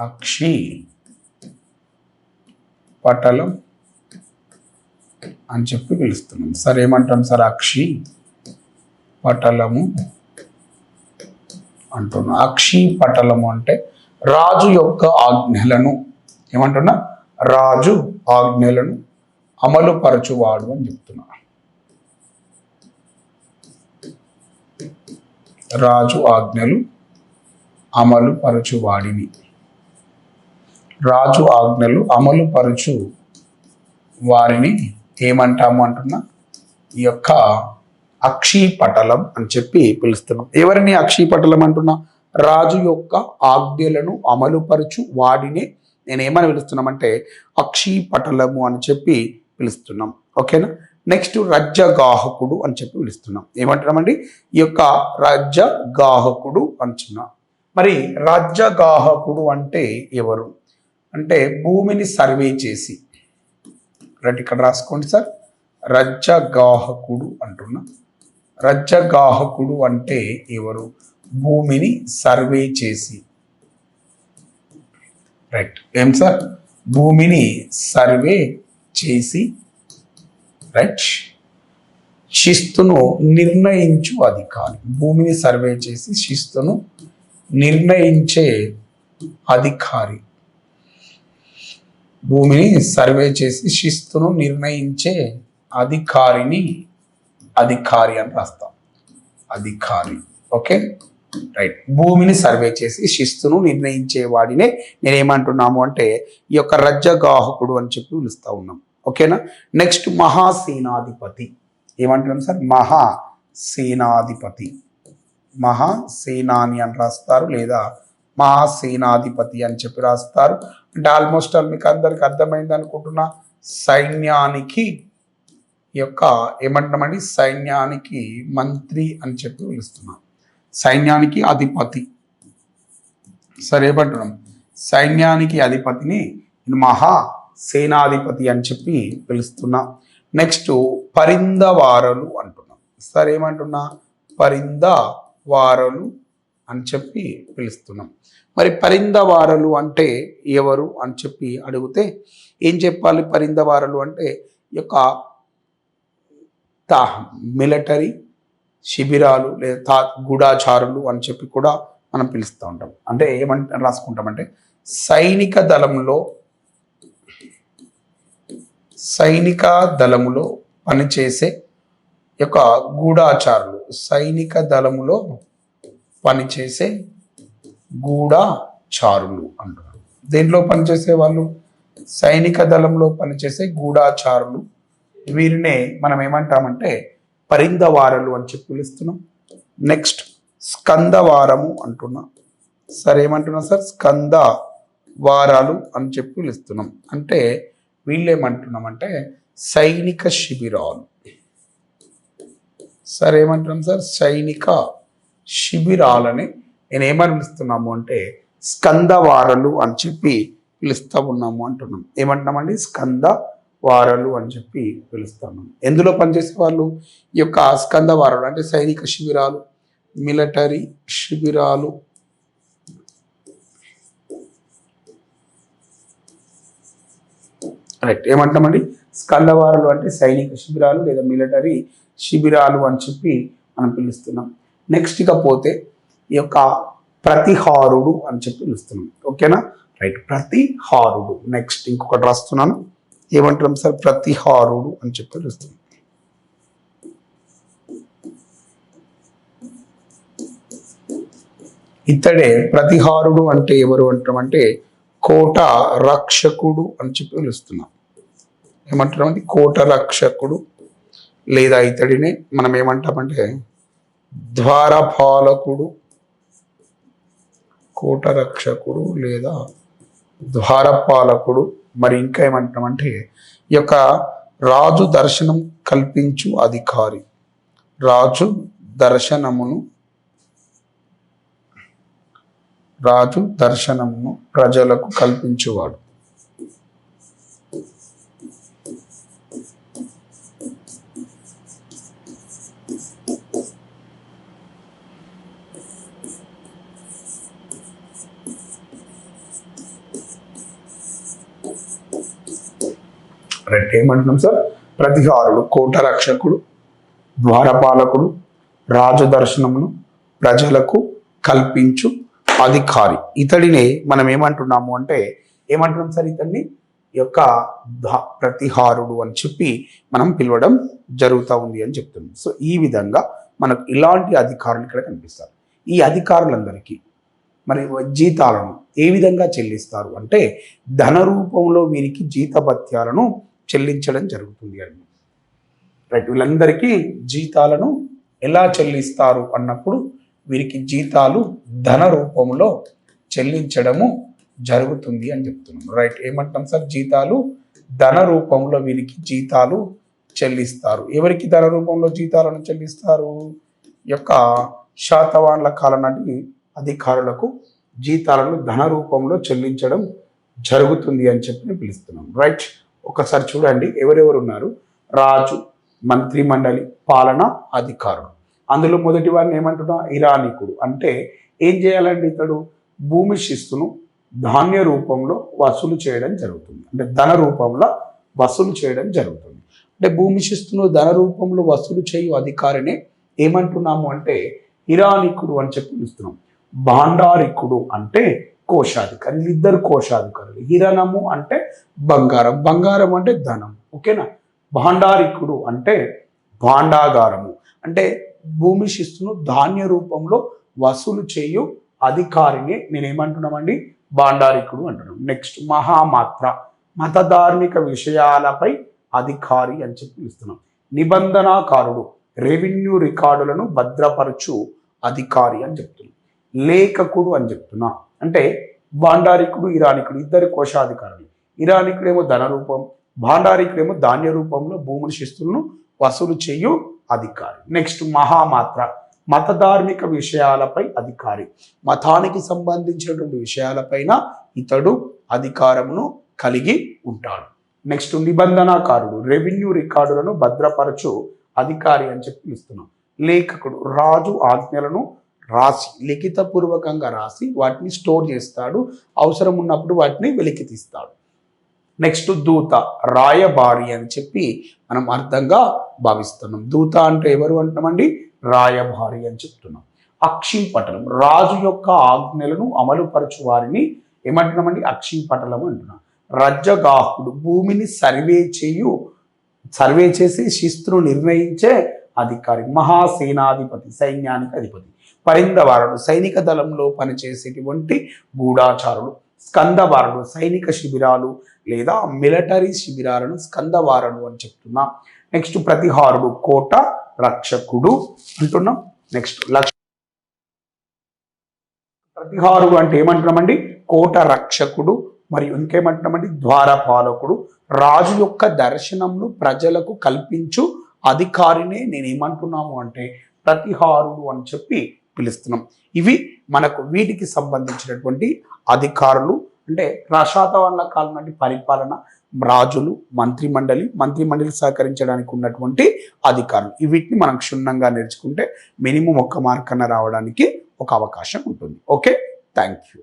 అక్షి పటలం అని చెప్పి పిలుస్తున్నాం. సార్ ఏమంటాం సార్? అక్షి పటలము అంటున్నాం. అక్షి పటలము అంటే రాజు యొక్క ఆజ్ఞలను. ఏమంటున్నా? రాజు ఆజ్ఞలను అమలుపరచువాడు అని చెప్తున్నా. రాజు ఆజ్ఞలు అమలుపరచువాడిని. రాజు ఆజ్ఞలు అమలు పరచు వారిని ఏమంటాము అంటున్నా? ఈ యొక్క అక్షీపటలం అని చెప్పి పిలుస్తున్నాం. ఎవరిని అక్షీపటలం అంటున్నా? రాజు యొక్క ఆజ్ఞలను అమలుపరచు వాడిని నేను ఏమని పిలుస్తున్నామంటే అక్షీపటలము అని చెప్పి పిలుస్తున్నాం. ఓకేనా? నెక్స్ట్ రజ్జగాహకుడు అని చెప్పి పిలుస్తున్నాం. ఏమంటున్నామండి? ఈ యొక్క రజ్జగాహకుడు అంటున్నాం. మరి రాజ్యగాహకుడు అంటే ఎవరు? అంటే భూమిని సర్వే చేసి. రండి ఇక్కడ రాసుకోండి సార్. రజ్జగాహకుడు అంటున్నా. రజ్జగాహకుడు అంటే ఎవరు? భూమిని సర్వే చేసి. రైట్. ఏం సార్? భూమిని సర్వే చేసి. రైట్. శిస్తును నిర్ణయించు అధికారి. భూమిని సర్వే చేసి శిస్తును నిర్ణయించే అధికారి. భూమిని సర్వే చేసి శిస్తును నిర్ణయించే అధికారిని అధికారి అని రాస్తాం. అధికారి. ఓకే? రైట్. భూమిని సర్వే చేసి శిస్తును నిర్ణయించే వాడినే నేనేమంటున్నాము అంటే ఈ యొక్క రజ్జగాహకుడు అని చెప్పి పిలుస్తూ ఉన్నాం. ఓకేనా? నెక్స్ట్ మహాసేనాధిపతి. ఏమంటున్నాం సార్? మహాసేనాధిపతి. మహాసేనాని అని రాస్తారు లేదా మహాసేనాధిపతి అని చెప్పి రాస్తారు. అంటే ఆల్మోస్ట్ ఆల్ మీకు అందరికి అర్థమైంది అనుకుంటున్నా సైన్యానికి యొక్క ఏమంటున్నామండి? సైన్యానికి మంత్రి అని చెప్పి పిలుస్తున్నాం సైన్యానికి అధిపతి. సరే ఏమంటున్నాం? సైన్యానికి అధిపతిని మహా సేనాధిపతి అని చెప్పి పిలుస్తున్నా. నెక్స్ట్ పరిందవారలు అంటున్నాం. సరే ఏమంటున్నా? పరిందవారలు అని చెప్పి పిలుస్తున్నాం. మరి పరిందవారలు అంటే ఎవరు అని చెప్పి అడిగితే ఏం చెప్పాలి పరిందవారలు అంటే యొక్క తా మిలిటరీ శిబిరాలు లేదా తా గూఢాచారులు అని చెప్పి కూడా మనం పిలుస్తూ ఉంటాం. అంటే ఏమంటే రాసుకుంటామంటే సైనిక దళంలో సైనిక దళములో పనిచేసే యొక్క గూఢాచారులు సైనిక దళములో పనిచేసే గూఢాచారులు అంటారు దేంట్లో పనిచేసే వాళ్ళు? సైనిక దళంలో పనిచేసే గూఢాచారులు వీరినే మనం ఏమంటామంటే పరిందవారలు అని చెప్పి పిలుస్తున్నాం. నెక్స్ట్ స్కందవారము అంటున్నాం. సార్ ఏమంటున్నాం సార్? స్కంద వారాలు అని చెప్పి పిలుస్తున్నాం. అంటే వీళ్ళేమంటున్నామంటే సైనిక శిబిరాలు. సార్ ఏమంటున్నాం సార్? సైనిక శిబిరాలని నేను ఏమని పిలుస్తున్నాము అంటే స్కందవారలు అని చెప్పి పిలుస్తూ ఉన్నాము అంటున్నాం. ఏమంటున్నామండి? స్కంద వారలు అని చెప్పి పిలుస్తున్నాం ఎందులో పనిచేసే వాళ్ళు? ఈ యొక్క స్కంద వారలు అంటే సైనిక శిబిరాలు మిలిటరీ శిబిరాలు. రైట్ ఏమంటామండి స్కందవారలు అంటే సైనిక శిబిరాలు లేదా మిలిటరీ శిబిరాలు అని చెప్పి మనం పిలుస్తున్నాం. నెక్స్ట్ ఇక పోతే ఈ యొక్క ప్రతిహారుడు అని చెప్పి పిలుస్తున్నాం. ఓకేనా? రైట్ ప్రతిహారుడు. నెక్స్ట్ ఇంకొకటి రాస్తున్నాను. ఏమంటున్నాం సార్? ప్రతిహారుడు అని చెప్పి పిలుస్తున్నాం. ఇతడే ప్రతిహారుడు అంటే ఎవరు అంటామంటే కోట రక్షకుడు అని చెప్పి పిలుస్తున్నాం. ఏమంటున్నామంటే కోట రక్షకుడు లేదా ఇతడిని మనం ఏమంటామంటే ద్వారపాలకుడు కోటరక్షకుడు లేదా ద్వారపాలకుడు. మరి ఇంకా ఏమంటామంటే ఈ యొక్క రాజు దర్శనం కల్పించు అధికారి. రాజు దర్శనమును రాజు దర్శనమును ప్రజలకు కల్పించువాడు. రైట్ ఏమంటున్నాం సార్? ప్రతిహారుడు కోట రక్షకుడు ద్వారపాలకుడు రాజదర్శనమును ప్రజలకు కల్పించు అధికారి. ఇతడినే మనం ఏమంటున్నాము అంటే ఏమంటున్నాం సార్ ఇతన్ని? యొక్క ధ- ప్రతిహారుడు అని చెప్పి మనం పిలవడం జరుగుతూ ఉంది అని చెప్తున్నాం. సో ఈ విధంగా మనకు ఇలాంటి అధికారులు ఇక్కడ కనిపిస్తారు. ఈ అధికారులందరికీ మరి జీతాలను ఏ విధంగా చెల్లిస్తారు అంటే ధన రూపంలో వీరికి జీతభత్యాలను చెల్లించడం జరుగుతుంది అండి రైట్ వీళ్ళందరికీ జీతాలను ఎలా చెల్లిస్తారు అన్నప్పుడు వీరికి జీతాలు ధన రూపంలో చెల్లించడము జరుగుతుంది అని చెప్తున్నాం. రైట్ ఏమంటాం సార్? జీతాలు ధన రూపంలో వీరికి జీతాలు చెల్లిస్తారు. ఎవరికి ధన రూపంలో జీతాలను చెల్లిస్తారు? యొక్క శాతవాన్ల కాలం నాటి అధికారులకు జీతాలను ధన రూపంలో చెల్లించడం జరుగుతుంది అని చెప్పి పిలుస్తున్నాం. రైట్ ఒకసారి చూడండి ఎవరెవరు ఉన్నారు రాజు మంత్రి మండలి పాలన అధికారులు. అందులో మొదటి వారిని ఏమంటున్నా? ఇరానికుడు. అంటే ఏం చేయాలండి ఇతడు? భూమి శిస్తును ధాన్య రూపంలో వసూలు చేయడం జరుగుతుంది. అంటే ధన రూపంలో వసూలు చేయడం జరుగుతుంది. అంటే భూమి శిస్తును ధన రూపంలో వసూలు చేయు అధికారినే ఏమంటున్నాము అంటే ఇరానికుడు అని చెప్పి పిలుస్తున్నాం. భాండారికుడు అంటే కోశాధికారి ఇద్దరు కోశాధికారులు హిరణము అంటే బంగారం. బంగారం అంటే ధనం. ఓకేనా? భాండారికుడు అంటే భాండాగారము. అంటే భూమి శిస్తును ధాన్య రూపంలో వసూలు చేయు అధికారిని నేనేమంటున్నామండి? భాండారికుడు అంటున్నాం. నెక్స్ట్ మహామాత్ర. మత ధార్మిక విషయాలపై అధికారి అని చెప్పి పిలుస్తున్నాం. నిబంధనాకారుడు రెవెన్యూ రికార్డులను భద్రపరచు అధికారి అని చెప్తున్నాం. లేఖకుడు అని చెప్తున్నా. అంటే భాండారికుడు ఇరానికుడు ఇద్దరు కోశాధికారులు. ఇరానికుడేమో ధన రూపం భాండారికుడేమో ధాన్య రూపంలో భూములు శిస్తులను వసూలు చేయు అధికారి. నెక్స్ట్ మహామాత్ర మత ధార్మిక విషయాలపై అధికారి. మతానికి సంబంధించినటువంటి విషయాలపైన ఇతడు అధికారమును కలిగి ఉంటాడు. నెక్స్ట్ నిబంధనాకారుడు రెవెన్యూ రికార్డులను భద్రపరచు అధికారి అని చెప్పి పిలుస్తున్నాం. లేఖకుడు రాజు ఆజ్ఞలను రాసి లిఖితపూర్వకంగా రాసి వాటిని స్టోర్ చేస్తాడు. అవసరం ఉన్నప్పుడు వాటిని వెలికి తీస్తాడు. నెక్స్ట్ దూత రాయబారి అని చెప్పి మనం అర్థంగా భావిస్తున్నాం. దూత అంటే ఎవరు అంటున్నామండి రాయబారి అని చెప్తున్నాం. అక్షింపటలం రాజు యొక్క ఆజ్ఞలను అమలుపరచు వారిని ఏమంటున్నామండి? అక్షింపటలం అంటున్నాం. రజ్జగాహుడు భూమిని సర్వే చేయు సర్వే చేసి శిస్తును నిర్ణయించే అధికారి మహాసేనాధిపతి సైన్యానికి అధిపతి. పరిందవారుడు సైనిక దళంలో పనిచేసేటువంటి గూఢాచారులు స్కందవారుడు సైనిక శిబిరాలు లేదా మిలిటరీ శిబిరాలను స్కందవారుడు అని చెప్తున్నాం. నెక్స్ట్ ప్రతిహారుడు కోట రక్షకుడు అంటున్నాం. నెక్స్ట్ లక్ష ప్రతిహారుడు అంటే ఏమంటున్నామండి? కోట రక్షకుడు మరియు ఇంకేమంటున్నామండి? ద్వారపాలకుడు. రాజు యొక్క దర్శనంను ప్రజలకు కల్పించు అధికారినే నేనేమంటున్నాము అంటే ప్రతిహారుడు అని చెప్పి పిలుస్తున్నాం. ఇవి మనకు వీటికి సంబంధించినటువంటి అధికారులు అంటే రాశాతవాళ్ళ కాలం నాటి పరిపాలన రాజులు మంత్రి మండలి మంత్రి మండలి సహకరించడానికి ఉన్నటువంటి అధికారులు. వీటిని మనం క్షుణ్ణంగా నేర్చుకుంటే మినిమం ఒక్క మార్కన్న రావడానికి ఒక అవకాశం ఉంటుంది. ఓకే? Thank you